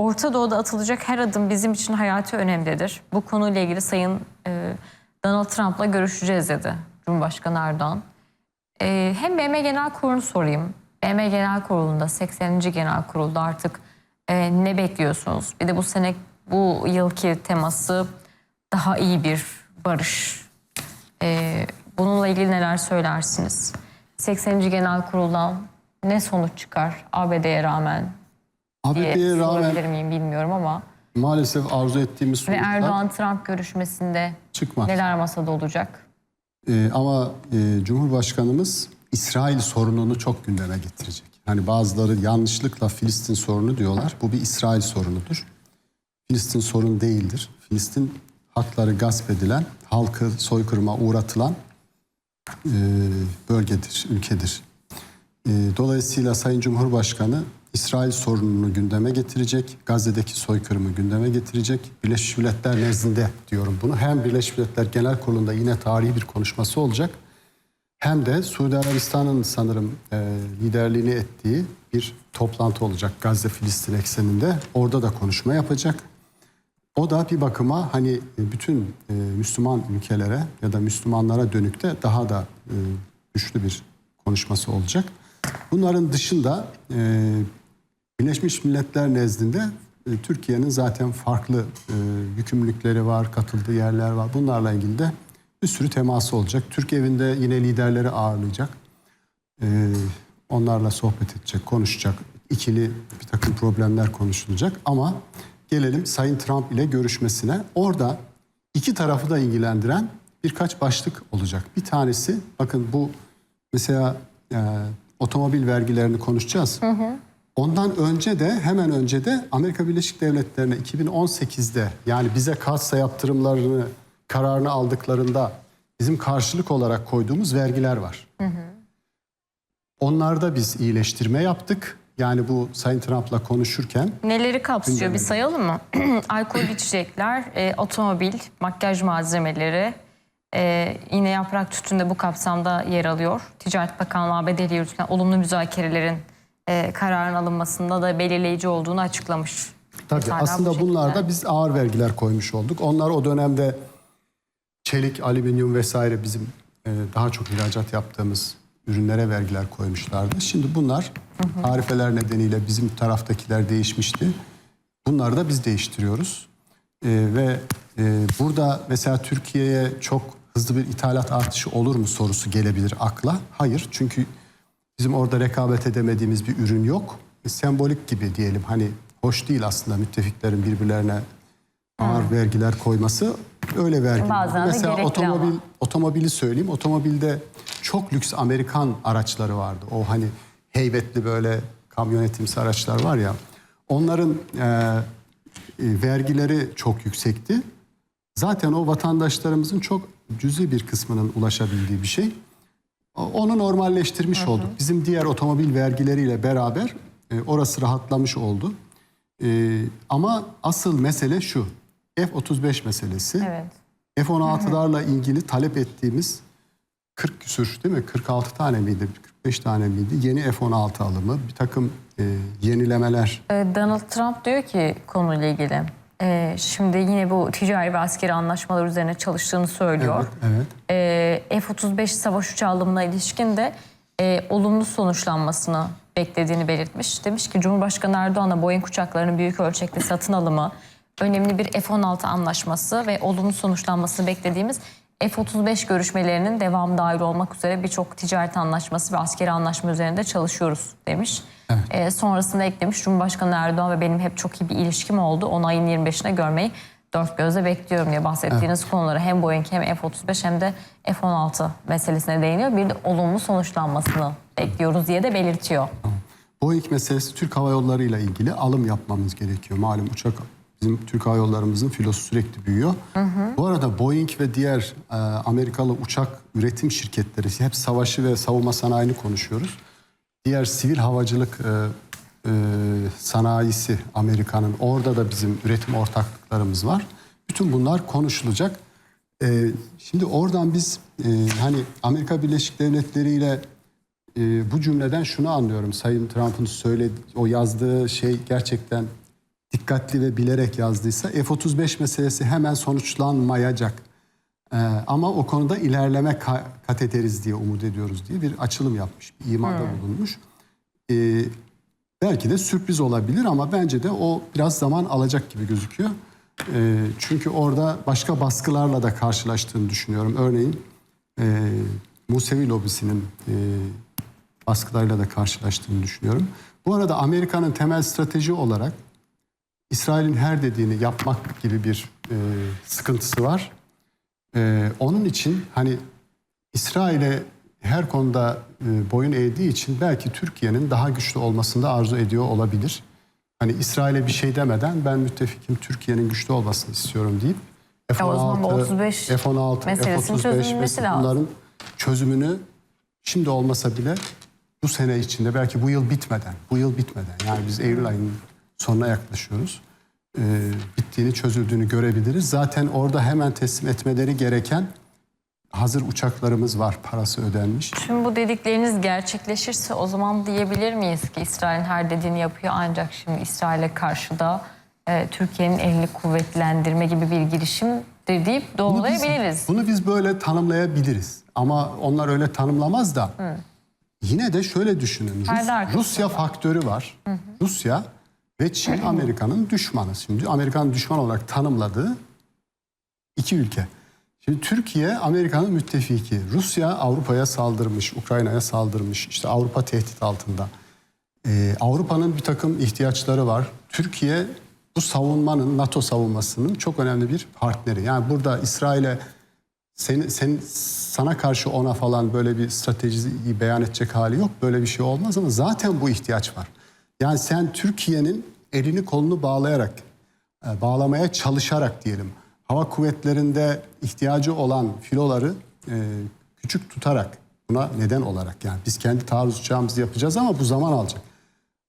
Orta Doğu'da atılacak her adım bizim için hayati önemlidir. Bu konuyla ilgili Sayın e, Donald Trump'la görüşeceğiz dedi Cumhurbaşkanı Erdoğan. E, hem BM Genel Kurulu'nu sorayım. BM Genel Kurulu'nda 80. Genel Kurul'da artık e, ne bekliyorsunuz? Bir de bu sene bu yılki teması daha iyi bir barış. E, bununla ilgili neler söylersiniz? 80. Genel Kurul'dan ne sonuç çıkar ABD'ye rağmen? Sorabilir rağmen miyim bilmiyorum ama. maalesef arzu ettiğimiz Ve sonuçlar Erdoğan-Trump görüşmesinde çıkmaz. neler masada olacak? Ee, ama e, Cumhurbaşkanımız İsrail sorununu çok gündeme getirecek. Hani bazıları yanlışlıkla Filistin sorunu diyorlar. Bu bir İsrail sorunudur. Filistin sorunu değildir. Filistin hakları gasp edilen, halkı soykırıma uğratılan e, bölgedir, ülkedir. E, dolayısıyla Sayın Cumhurbaşkanı İsrail sorununu gündeme getirecek, Gazze'deki soykırımı gündeme getirecek. Birleşmiş Milletler nezdinde diyorum bunu. Hem Birleşmiş Milletler Genel Kurulu'nda yine tarihi bir konuşması olacak. Hem de Suudi Arabistan'ın sanırım e, liderliğini ettiği bir toplantı olacak Gazze-Filistin ekseninde. Orada da konuşma yapacak. O da bir bakıma hani bütün e, Müslüman ülkelere ya da Müslümanlara dönük de daha da e, güçlü bir konuşması olacak. Bunların dışında e, Birleşmiş Milletler nezdinde e, Türkiye'nin zaten farklı e, yükümlülükleri var, katıldığı yerler var. Bunlarla ilgili de bir sürü teması olacak. Türk evinde yine liderleri ağırlayacak. E, onlarla sohbet edecek, konuşacak. İkili bir takım problemler konuşulacak. Ama gelelim Sayın Trump ile görüşmesine. Orada iki tarafı da ilgilendiren birkaç başlık olacak. Bir tanesi bakın bu mesela e, otomobil vergilerini konuşacağız. Ondan önce de hemen önce de Amerika Birleşik Devletleri'ne 2018'de yani bize kassa yaptırımlarını kararını aldıklarında bizim karşılık olarak koyduğumuz vergiler var. Onlarda biz iyileştirme yaptık. Yani bu Sayın Trump'la konuşurken Neleri kapsıyor bir sayalım mı? Alkol içecekler, e, otomobil, makyaj malzemeleri, e, yine yaprak tütünde bu kapsamda yer alıyor. Ticaret Bakanlığı ile yürütülen olumlu müzakerelerin e, kararın alınmasında da belirleyici olduğunu açıklamış. Tabii bu aslında şekilde. bunlarda biz ağır vergiler koymuş olduk. Onlar o dönemde çelik, alüminyum vesaire bizim e, daha çok ihracat yaptığımız ürünlere vergiler koymuşlardı. Şimdi bunlar tarifeler nedeniyle bizim taraftakiler değişmişti. Bunları da biz değiştiriyoruz. E, ve e, burada mesela Türkiye'ye çok hızlı bir ithalat artışı olur mu sorusu gelebilir akla. Hayır çünkü Bizim orada rekabet edemediğimiz bir ürün yok. Sembolik gibi diyelim hani hoş değil aslında müttefiklerin birbirlerine ağır vergiler koyması. Öyle vergi. Bazen Mesela otomobil ama. otomobili söyleyeyim. Otomobilde çok lüks Amerikan araçları vardı. O hani heybetli böyle kamyonetimsi araçlar var ya. Onların e, e, vergileri çok yüksekti. Zaten o vatandaşlarımızın çok cüzi bir kısmının ulaşabildiği bir şey. Onu normalleştirmiş olduk. Bizim diğer otomobil vergileriyle beraber e, orası rahatlamış oldu. E, ama asıl mesele şu. F-35 meselesi. Evet. F-16'larla ilgili talep ettiğimiz 40 küsür değil mi? 46 tane miydi? 45 tane miydi? Yeni F-16 alımı, bir takım e, yenilemeler. E, Donald Trump diyor ki konuyla ilgili. E, şimdi yine bu ticari ve askeri anlaşmalar üzerine çalıştığını söylüyor. Evet, evet. e, F-35 savaş uçağı alımına ilişkin de e, olumlu sonuçlanmasını beklediğini belirtmiş. Demiş ki Cumhurbaşkanı Erdoğan'a Boeing uçaklarının büyük ölçekli satın alımı, önemli bir F-16 anlaşması ve olumlu sonuçlanmasını beklediğimiz F-35 görüşmelerinin devamı dahil olmak üzere birçok ticaret anlaşması ve askeri anlaşma üzerinde çalışıyoruz demiş. E, sonrasında eklemiş Cumhurbaşkanı Erdoğan ve benim hep çok iyi bir ilişkim oldu. Onu ayın 25'ine görmeyi dört gözle bekliyorum diye bahsettiğiniz konuları hem Boeing hem F-35 hem de F-16 meselesine değiniyor. Bir de olumlu sonuçlanmasını bekliyoruz diye de belirtiyor. Boeing meselesi Türk Hava Yolları ile ilgili alım yapmamız gerekiyor. Malum uçak bizim Türk Hava Yollarımızın filosu sürekli büyüyor. Bu arada Boeing ve diğer e, Amerikalı uçak üretim şirketleri hep savaşı ve savunma sanayini konuşuyoruz. Diğer sivil havacılık e, e, sanayisi Amerika'nın orada da bizim üretim ortaklıklarımız var. Bütün bunlar konuşulacak. E, şimdi oradan biz e, hani Amerika Birleşik Devletleri ile e, bu cümleden şunu anlıyorum. Sayın Trump'ın söyledi, o yazdığı şey gerçekten dikkatli ve bilerek yazdıysa F-35 meselesi hemen sonuçlanmayacak. Ee, ama o konuda ilerleme ka- kat ederiz diye umut ediyoruz diye bir açılım yapmış, bir imada bulunmuş. Ee, belki de sürpriz olabilir ama bence de o biraz zaman alacak gibi gözüküyor. Ee, çünkü orada başka baskılarla da karşılaştığını düşünüyorum. Örneğin e, Musevi lobisinin e, baskılarıyla da karşılaştığını düşünüyorum. Bu arada Amerika'nın temel strateji olarak İsrail'in her dediğini yapmak gibi bir e, sıkıntısı var. E, onun için hani İsrail'e her konuda e, boyun eğdiği için belki Türkiye'nin daha güçlü olmasını da arzu ediyor olabilir. Hani İsrail'e bir şey demeden ben müttefikim Türkiye'nin güçlü olmasını istiyorum deyip Ya o zaman bu 35 F-16, meselesinin F-35 çözülmesi ve bunların çözümünü şimdi olmasa bile bu sene içinde belki bu yıl bitmeden, bu yıl bitmeden yani biz Eylül ayının sonuna yaklaşıyoruz. Ee, bittiğini, çözüldüğünü görebiliriz. Zaten orada hemen teslim etmeleri gereken hazır uçaklarımız var, parası ödenmiş. Tüm bu dedikleriniz gerçekleşirse o zaman diyebilir miyiz ki İsrail'in her dediğini yapıyor ancak şimdi İsrail'e karşı da e, Türkiye'nin elini kuvvetlendirme gibi bir girişimdir deyip Bunu biz, doğrulayabiliriz. bunu biz böyle tanımlayabiliriz. Ama onlar öyle tanımlamaz da yine de şöyle düşünün. Rus- Rusya faktörü var. Rusya ve Çin Amerika'nın düşmanı. Şimdi Amerika'nın düşman olarak tanımladığı iki ülke. Şimdi Türkiye Amerika'nın müttefiki. Rusya Avrupa'ya saldırmış, Ukrayna'ya saldırmış. İşte Avrupa tehdit altında. Ee, Avrupa'nın bir takım ihtiyaçları var. Türkiye bu savunmanın, NATO savunmasının çok önemli bir partneri. Yani burada İsrail'e sen, sen, sana karşı ona falan böyle bir stratejiyi beyan edecek hali yok. Böyle bir şey olmaz ama zaten bu ihtiyaç var. Yani sen Türkiye'nin elini kolunu bağlayarak, e, bağlamaya çalışarak diyelim, hava kuvvetlerinde ihtiyacı olan filoları e, küçük tutarak, buna neden olarak yani biz kendi taarruz uçağımızı yapacağız ama bu zaman alacak.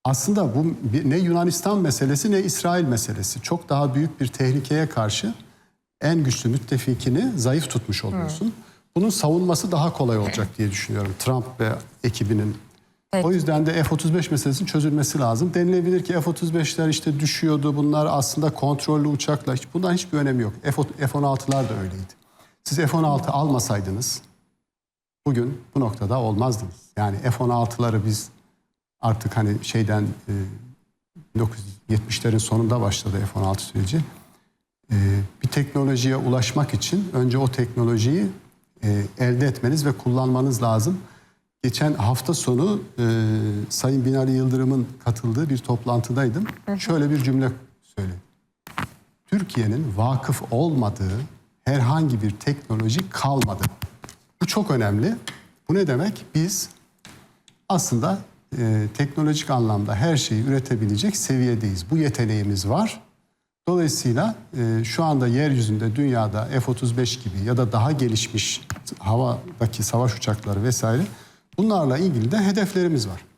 Aslında bu ne Yunanistan meselesi ne İsrail meselesi. Çok daha büyük bir tehlikeye karşı en güçlü müttefikini zayıf tutmuş oluyorsun. Bunun savunması daha kolay olacak diye düşünüyorum Trump ve ekibinin. Peki. O yüzden de F-35 meselesinin çözülmesi lazım. Denilebilir ki F-35'ler işte düşüyordu. Bunlar aslında kontrollü uçaklar. Hiç, bundan hiçbir önemi yok. F- F-16'lar da öyleydi. Siz F-16 almasaydınız bugün bu noktada olmazdınız. Yani F-16'ları biz artık hani şeyden e, 1970'lerin sonunda başladı F-16 süreci. E, bir teknolojiye ulaşmak için önce o teknolojiyi e, elde etmeniz ve kullanmanız lazım. Geçen hafta sonu e, Sayın Binali Yıldırım'ın katıldığı bir toplantıdaydım. Şöyle bir cümle söyledi. Türkiye'nin vakıf olmadığı herhangi bir teknoloji kalmadı. Bu çok önemli. Bu ne demek? Biz aslında e, teknolojik anlamda her şeyi üretebilecek seviyedeyiz. Bu yeteneğimiz var. Dolayısıyla e, şu anda yeryüzünde dünyada F-35 gibi ya da daha gelişmiş havadaki savaş uçakları vesaire bunlarla ilgili de hedeflerimiz var.